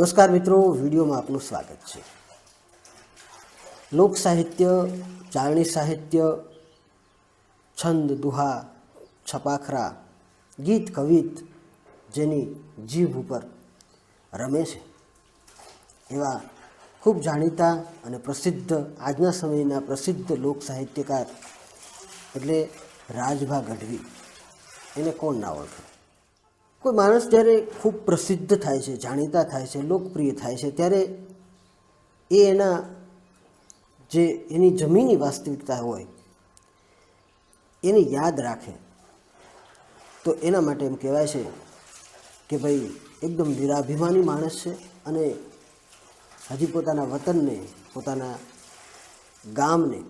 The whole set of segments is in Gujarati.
નમસ્કાર મિત્રો, વિડીયોમાં આપનું સ્વાગત છે. લોક સાહિત્ય, ચારણી સાહિત્ય, છંદ, દુહા, છપાખરા, ગીત, કવિત જેની જીભ ઉપર રમે છે. એવા ખૂબ જાણીતા અને પ્રસિદ્ધ આજના સમયના પ્રસિદ્ધ લોક સાહિત્યકાર એટલે રાજભા ગઢવી. એને કોણ ના ઓળખે? કોઈ માણસ જ્યારે ખૂબ પ્રસિદ્ધ થાય છે, જાણીતા થાય છે, લોકપ્રિય થાય છે, ત્યારે એ એના જે એની જમીની વાસ્તવિકતા હોય, એને યાદ રાખે. તો એના માટે એમ કહેવાય છે કે ભાઈ, એકદમ નિરાભિમાની માણસ છે અને હજી પોતાના વતનને, પોતાના ગામને,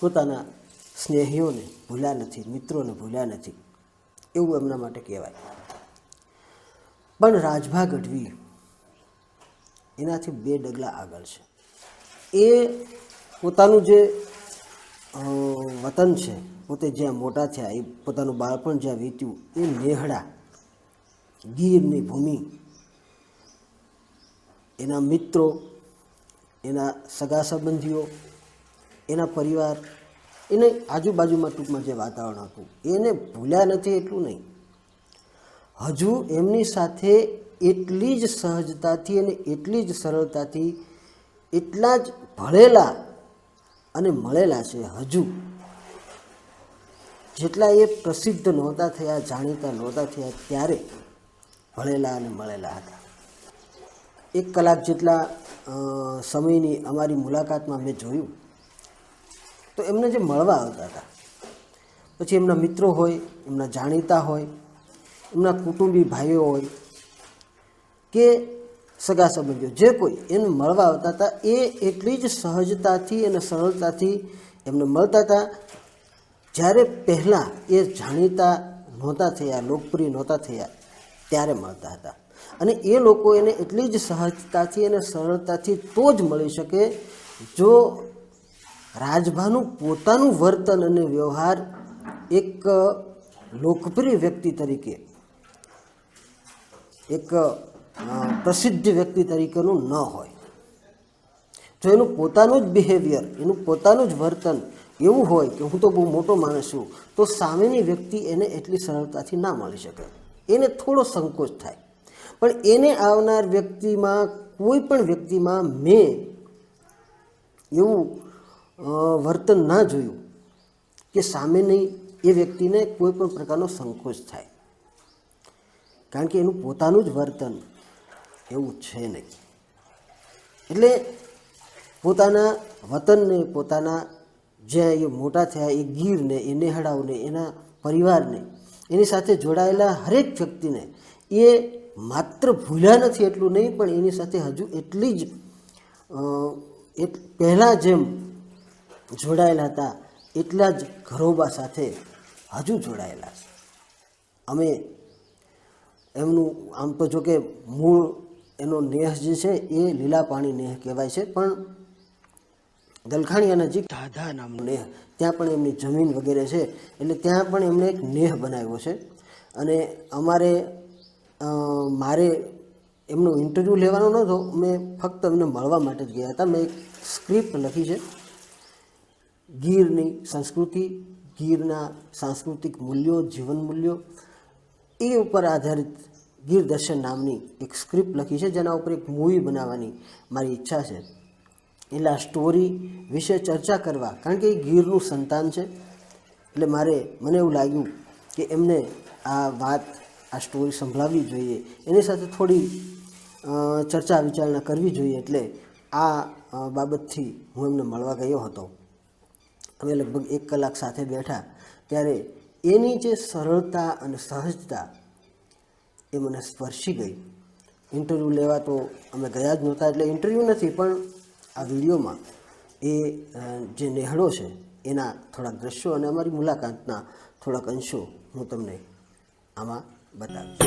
પોતાના સ્નેહીઓને ભૂલ્યા નથી, મિત્રોને ભૂલ્યા નથી. એવું એમના માટે કહેવાય. પણ રાજભા ગઢવી એનાથી બે ડગલા આગળ છે. એ પોતાનું જે વતન છે, પોતે જ્યાં મોટા થયા, એ પોતાનું બાળપણ જ્યાં વીત્યું, એ નેહડા ગીરની ભૂમિ. એના મિત્રો, એના સગા સંબંધીઓ, એના પરિવાર એને આજુબાજુમાં ટૂંકમાં જે વાતાવરણ હતું, એને ભૂલ્યા નથી એટલું નહીં. હજુ એમની સાથે એટલી જ સહજતાથી અને એટલી જ સરળતાથી એટલા જ ભળેલા અને મળેલા છે હજુ. જેટલા એ પ્રસિદ્ધ નહોતા થયા, જાણીતા નહોતા થયા, ત્યારે ભળેલા અને મળેલા હતા. એક કલાક જેટલા સમયની અમારી મુલાકાતમાં મેં જોયું. તો એમને જે મળવા આવતા હતા, પછી એમના મિત્રો હોય, એમના જાણીતા હોય, એમના કુટુંબી ભાઈઓ હોય, કે સગા સંબંધીઓ, જે કોઈ એને મળવા આવતા હતા, એ એટલી જ સહજતાથી અને સરળતાથી એમને મળતા હતા. જ્યારે પહેલાં એ જાણીતા નહોતા થયા, લોકપ્રિય નહોતા થયા, ત્યારે મળતા હતા. અને એ લોકો એને એટલી જ સહજતાથી અને સરળતાથી તો જ મળી શકે, જો રાજભાનું પોતાનું વર્તન અને વ્યવહાર એક લોકપ્રિય વ્યક્તિ તરીકે, એક પ્રસિદ્ધ વ્યક્તિ તરીકેનું ન હોય. જો એનું પોતાનું જ બિહેવિયર એનું પોતાનું જ વર્તન એવું હોય કે હું તો બહુ મોટો માણસ છું, તો સામેની વ્યક્તિ એને એટલી સરળતાથી ના મળી શકે. એને થોડો સંકોચ થાય. પણ એને આવનાર વ્યક્તિમાં, કોઈ પણ વ્યક્તિમાં મેં એવું વર્તન ના જોયું કે સામેની એ વ્યક્તિને કોઈ પણ પ્રકારનો સંકોચ થાય. કારણ કે એનું પોતાનું જ વર્તન એવું છે નહીં. એટલે પોતાના વતનને, પોતાના જ્યાં એ મોટા થયા, એ ગીરને, એ નેહડાઓને, એના પરિવારને, એની સાથે જોડાયેલા હરેક વ્યક્તિને એ માત્ર ભૂલ્યા નથી એટલું નહીં, પણ એની સાથે હજુ એટલી જ પહેલાં જેમ જોડાયેલા હતા એટલા જ ઘરોબા સાથે હજુ જોડાયેલા છે. અમે એમનું આમ તો જો કે મૂળ એનો નેહ જે છે એ લીલા પાણી નેહ કહેવાય છે, પણ દલખાણીયા નજીક ધાધા નામનો નેહ, ત્યાં પણ એમની જમીન વગેરે છે, એટલે ત્યાં પણ એમણે એક નેહ બનાવ્યો છે. અને અમારે મારે એમનો ઇન્ટરવ્યૂ લેવાનો નહોતો, મેં ફક્ત એમને મળવા માટે જ ગયા હતા. મેં એક સ્ક્રિપ્ટ લખી છે. ગીરની સંસ્કૃતિ, ગીરના સાંસ્કૃતિક મૂલ્યો, જીવન મૂલ્યો, એ ઉપર આધારિત ગીર દર્શન નામની એક સ્ક્રિપ્ટ લખી છે, જેના ઉપર એક મૂવી બનાવવાની મારી ઈચ્છા છે. એટલે આ સ્ટોરી વિશે ચર્ચા કરવા, કારણ કે એ ગીરનું સંતાન છે, એટલે મારે, મને એવું લાગ્યું કે એમને આ વાત, આ સ્ટોરી સંભળાવવી જોઈએ. એની સાથે થોડી ચર્ચા વિચારણા કરવી જોઈએ, એટલે આ બાબતથી હું એમને મળવા ગયો હતો. અમે લગભગ એક કલાક સાથે બેઠા ત્યારે એની જે સરળતા અને સહજતા એ મને સ્પર્શી ગઈ. ઇન્ટરવ્યૂ લેવા તો અમે ગયા જ નહોતા એટલે ઇન્ટરવ્યૂ નથી, પણ આ વિડીયોમાં એ જે નેહળો છે, એના થોડાક દ્રશ્યો અને અમારી મુલાકાતના થોડાક અંશો હું તમને આમાં બતાવીશ.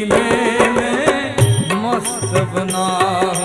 में मैं मस्त बना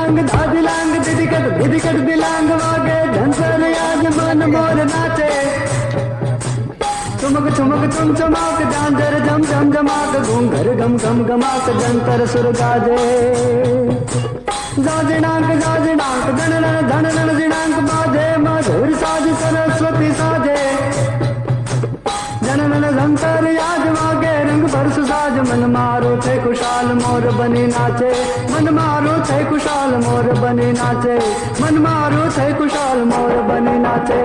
दादलांग दादलांग दिदिकट दिदिकट दिलांग वागे, धनसर आज मन मोर नाचे। चुमक चुमक, चुम चमाक, डांजर, जम जम जमाक घूंघर गम गम गमाक जंतर, सुर गाजे। जाजनांक जाजनांक, धन धन धन धन दिनांक बाजे मधुर ખુશાલ મોર બની નાચે મન મારું થઈ ખુશાલ મોર બની નાચે